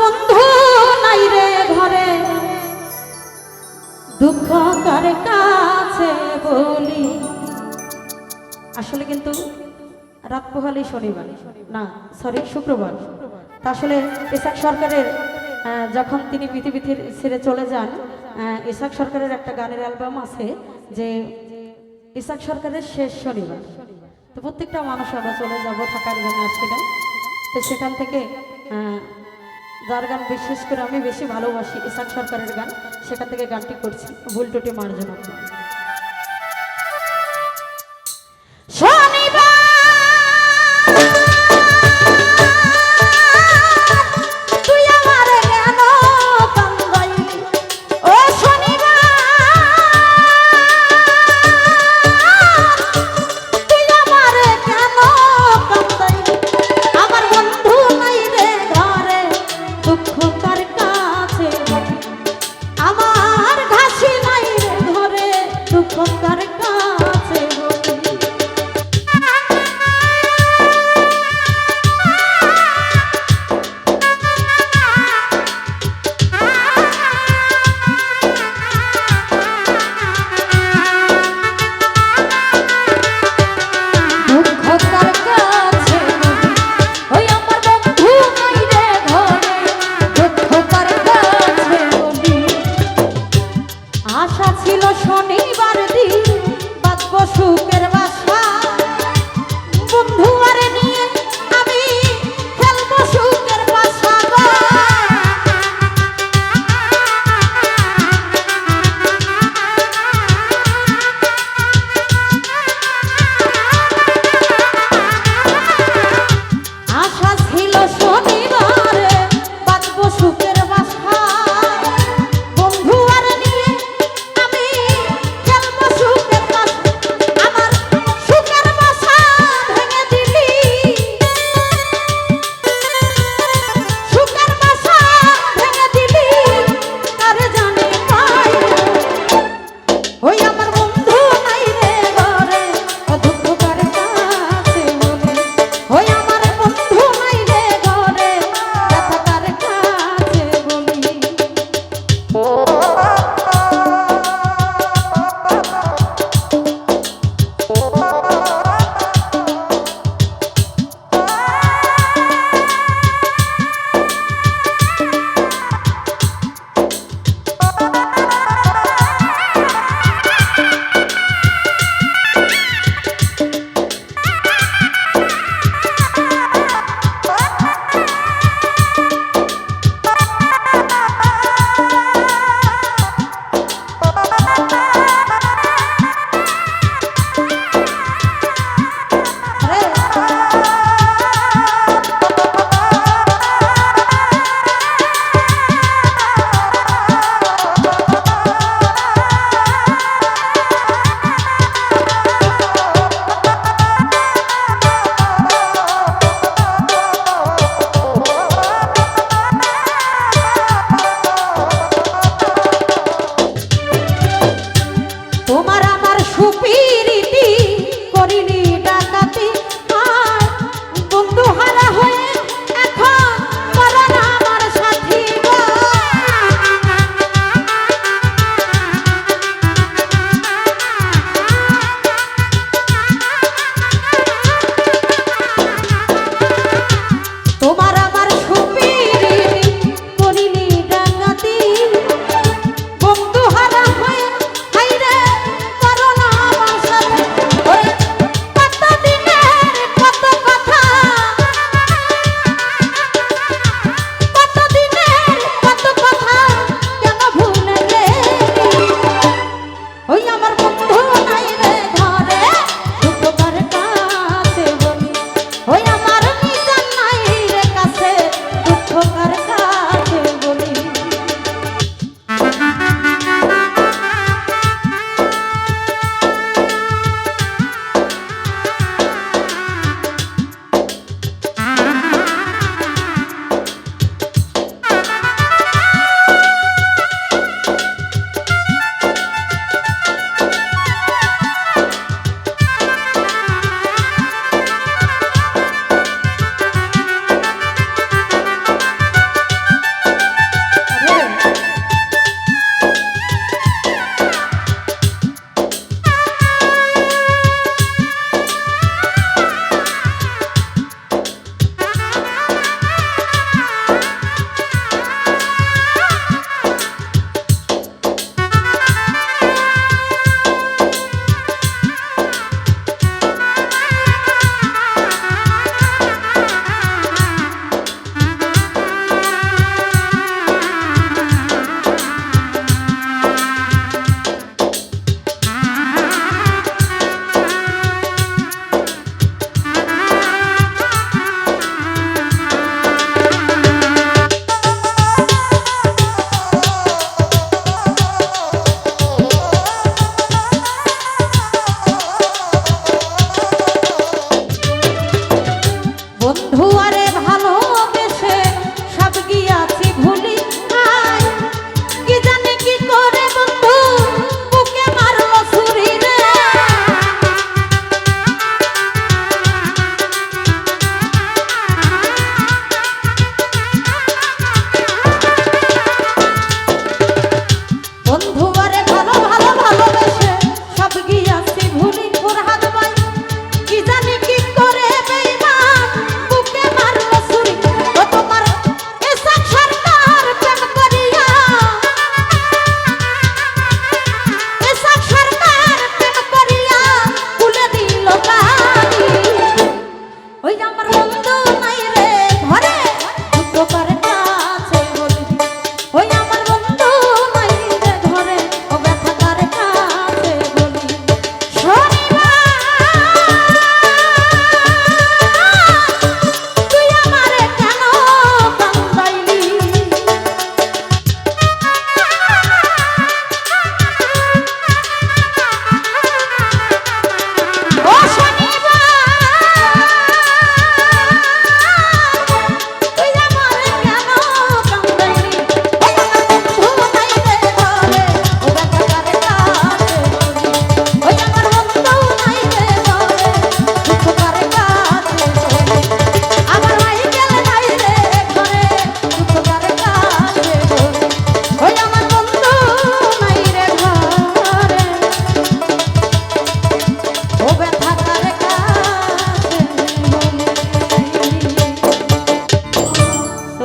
বন্ধু নাই রে ঘরে। দুঃখ কার কাছে বলি? আসলে কিন্তু রাত পোহালেই শনিবার। না সরি শুক্রবার। আসলে ইসাক সরকারের যখন তিনি পৃথিবী ছেড়ে চলে যান ইসাক সরকারের একটা গানের অ্যালবাম আছে যে ইসাক সরকারের শেষ শনিবার। তো প্রত্যেকটা মানুষ আমরা চলে যাব থাকার জন্য আসছিলেন তো সেখান থেকে যার গান বিশেষ করে আমি বেশি ভালোবাসি, ইসান সরকারের গান, সেখান থেকে গানটি করছি, ভুল টুটি মার্জনা